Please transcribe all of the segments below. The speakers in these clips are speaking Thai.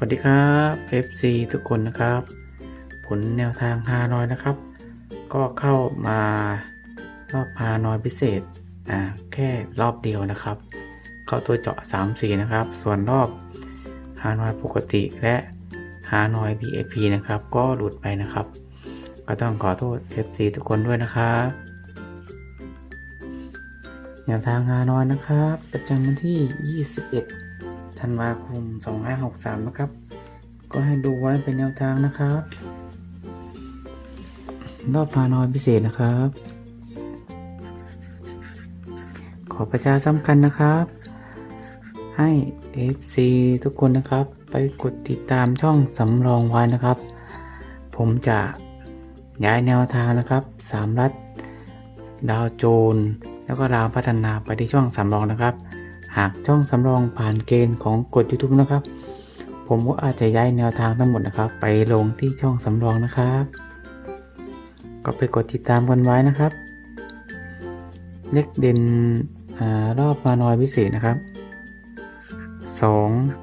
วัสดีครับ FC ทุกคนนะครับ ผลแนวทางฮานอยนะครับ ก็เข้ามารอบฮานอยพิเศษอ่าแค่รอบเดียวนะครับ เข้าตัวเจาะ3 4นะครับ ส่วนรอบฮานอยปกติและฮานอย VIP นะครับ ก็หลุดไปนะครับ ก็ต้องขอโทษ FC ทุกคนด้วยนะครับแนวทางฮานอยนะครับ ประจำวันที่ 21 ธันวาคม 2563 นะครับ ก็ให้ดูไว้เป็นแนวทางนะครับ รอบพานอยพิเศษนะครับ ขอประชาสัมพันนะครับ ให้ FC ทุกคนนะครับ ไปกดติดตามช่องสำรองไว้นะครับ ผมจะย้ายแนวทางนะครับสามรัฐ ดาวโจน แล้วก็ดาวพัฒนาไปที่ช่องสำรองนะครับ หากช่องสำรองผ่านเกณฑ์ของกฎ YouTube นะครับ ผมก็อาจจะย้ายแนวทางทั้งหมดนะครับ ไปลงที่ช่องสำรองนะครับ ก็ไปกดติดตามกันไว้นะครับ เล็กเด่นอรอบมานอยพิเศษนะครับ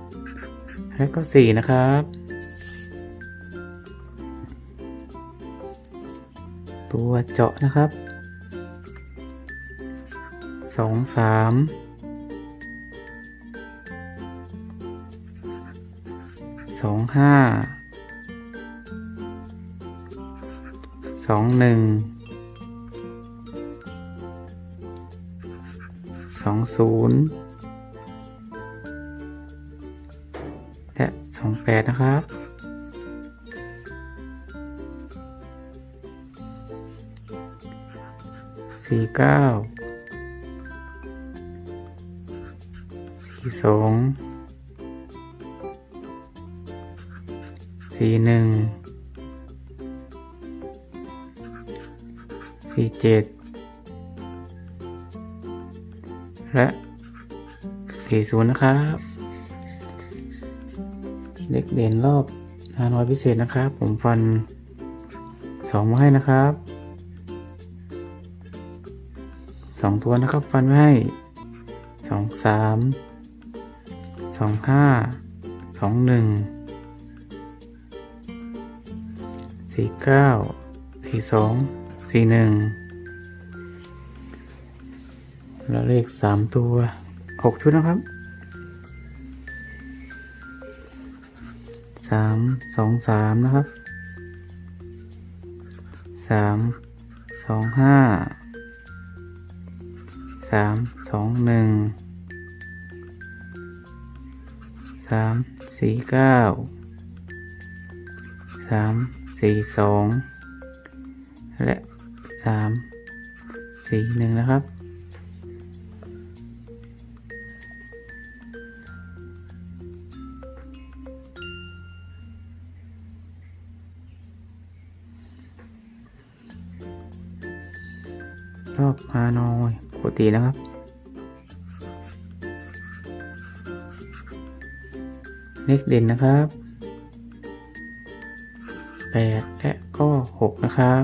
2 และก็ 4 นะครับ ตัวเจาะนะครับ 2 3 สองห้าสองหนึ่งสองศูนย์และสองแปดนะครับ สี่เก้าสี่สอง สี่หนึ่งสี่เจ็ดและสี่ศูนย์นะครับ เล็กเด่นรอบฮานอยพิเศษนะครับ ผมฟันสองมาให้นะครับสองตัวนะครับ ฟันไว้ให้สองสามสองห้าสองหนึ่ง สี่เก้าสี่สองสี่หนึ่งแล้วเลขสามตัวหกชุดนะครับสามสองสามนะครับสามสองห้าสามสองหนึ่งสามสี่เก้าสาม สี่สองและสามสี่หนึ่งนะครับ รอบฮานอยปกตินะครับเลขเด่นนะครับ แปดและก็หกนะครับ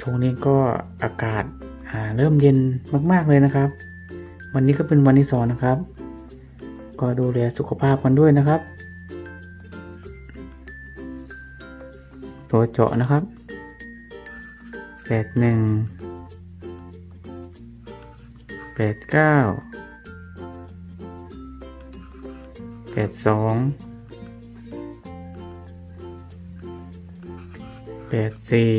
ช่วงนี้ก็อากาศาเริ่มเย็นมาก ๆ เลยนะครับ วันนี้ก็เป็นวันที่สองนะครับ ก็ดูแลสุขภาพกันด้วยนะครับ ตัวเจาะนะครับแปดหนึ่งแปดเก้าแปดสอง แปดสี่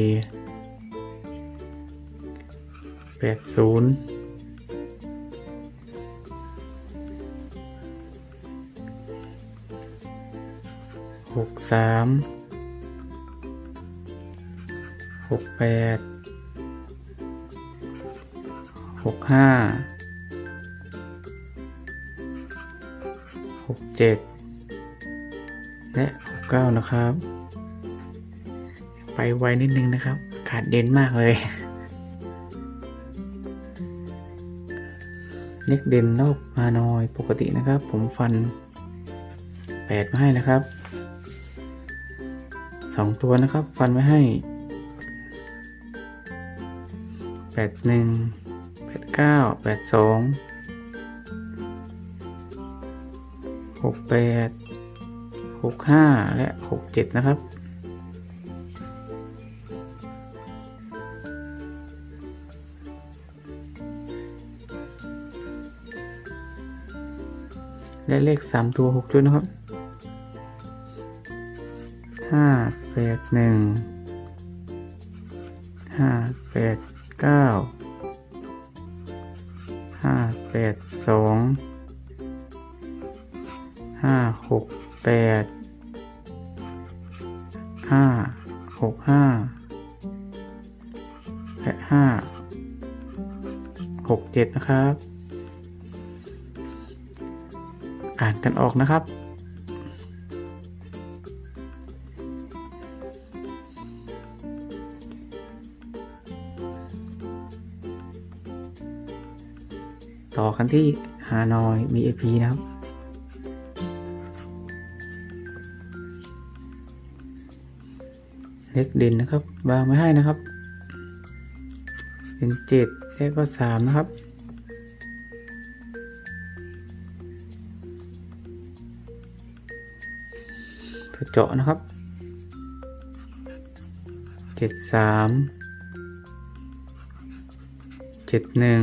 แปดศูนย์หกสามหกแปดหกห้าหกเจ็ดและหกเก้านะครับ ไปไวนิดนึงนะครับขาดเด่นมากเลย เล็กเด่นรอบมาน้อยปกตินะครับ ผมฟันแปดมาให้นะครับสองตัวนะครับ ฟันไว้ให้แปดหนึ่งแปดเก้าแปดสองหกแปดหกห้าและหกเจ็ดนะครับ และเลขสามตัวหกชุดนะครับห้าแปดหนึ่งห้าแปดเก้าห้าแปดสองห้าหกแปดห้าหกห้าและห้าหกเจ็ดนะครับ อ่านกันออกนะครับ ต่อกันที่ฮานอย VIP นะครับเล็กเด่นนะครับวางไม่ให้นะครับ เป็นเจ็ดและก็สามนะครับ เจาะนะครับ เจ็ดสามเจ็ดหนึ่ง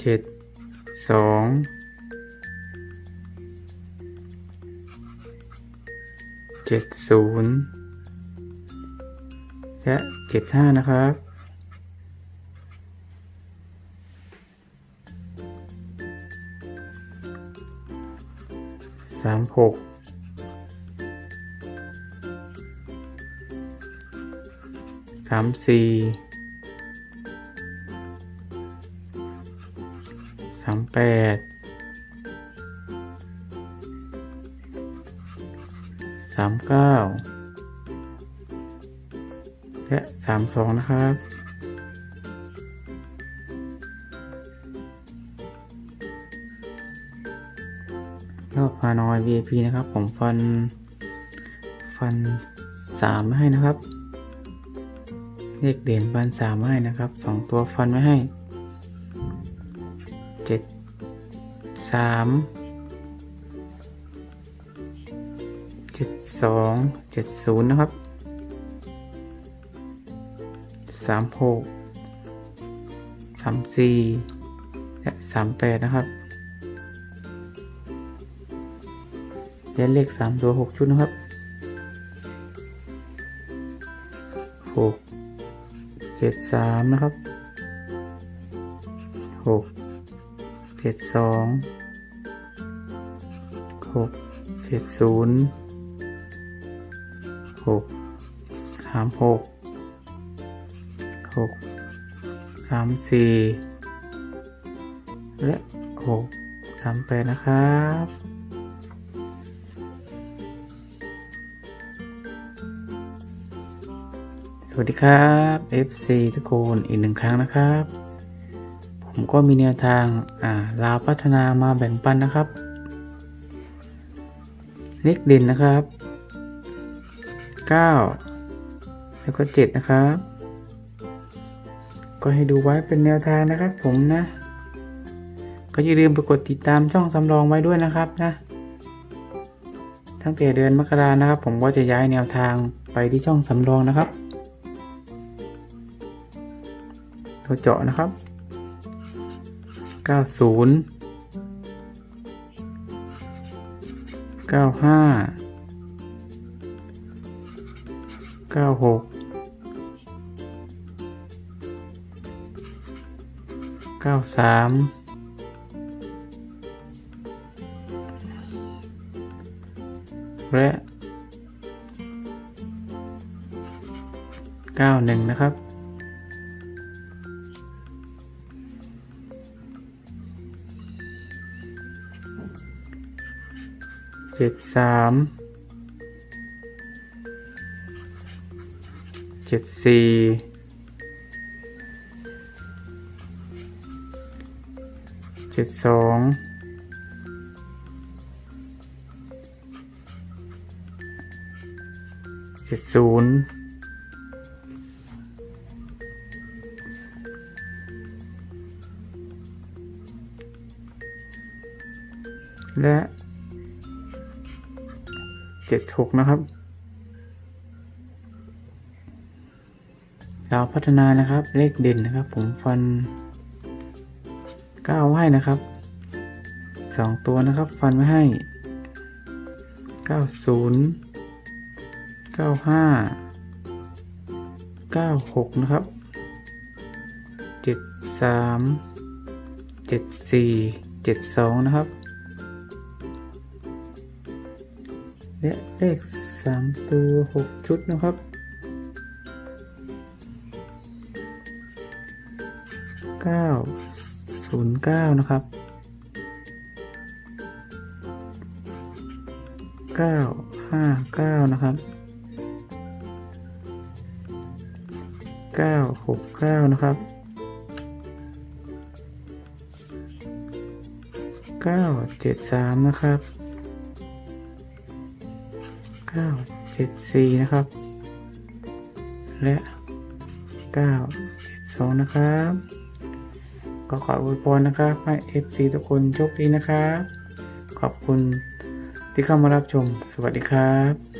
เจ็ดสองเจ็ดศูนย์และเจ็ดห้านะครับามหกสามสี่สามแปดสามเก้าและสามสองนะครับ พานอย VIP นะครับ ผมฟัน ฟันสามไม่ให้นะครับเลขเด่นฟันสามไม่ให้นะครับสองตัวฟันไม่ให้เจ็ดสามเจ็ดสองเจ็ดศูนย์นะครับสามหกสามสี่และสามแปดนะครับ และเลขสามตัวหกชุดนะครับหกเจ็ดสามนะครับหกเจ็ดสองหกเจ็ดศูนย์หกสามหกหกสามสี่และหกสามแปดนะครับ วัสดีครับ FC ทุกคนอีกหนึ่งครั้งนะครับ ผมก็มีแนวทางอ่าลาวพัฒนามาแบ่งปันนะครับ เลขเด่นนะครับ 9 แล้วก็ 7 นะครับ ก็ให้ดูไว้เป็นแนวทางนะครับผมนะ ก็อย่าลืมไปกดติดตามช่องสำรองไว้ด้วยนะครับนะ ตั้งแต่เดือนมกรานะครับ ผมก็จะย้ายแนวทางไปที่ช่องสำรองนะครับ ตัวเจาะนะครับ 90 95 96 93 และ 91 นะครับ เจ็ดสามเจ็ดสี่เจ็ดสองเจ็ดศูนย์และ เจ็ดหกนะครับเราพัฒนานะครับ เลขเด่นนะครับ ผมฟันเก้าให้นะครับสองตัวนะครับ ฟันไว้ให้เก้าศูนย์เก้าห้าเก้าหกนะครับเจ็ดสามเจ็ดสี่เจ็ดสองนะครับ และเลขสามตัวหกชุดนะครับเก้าศูนย์เก้านะครับเก้าห้าเก้านะครับเก้าหกเก้านะครับเก้าเจ็ดสามนะครับ เก้าเจ็ดสี่นะครับ และเก้าเจ็ดสองนะครับ ก็ขออวยพรนะครับ ให้ FC ทุกคนโชคดีนะครับ ขอบคุณที่เข้ามารับชม สวัสดีครับ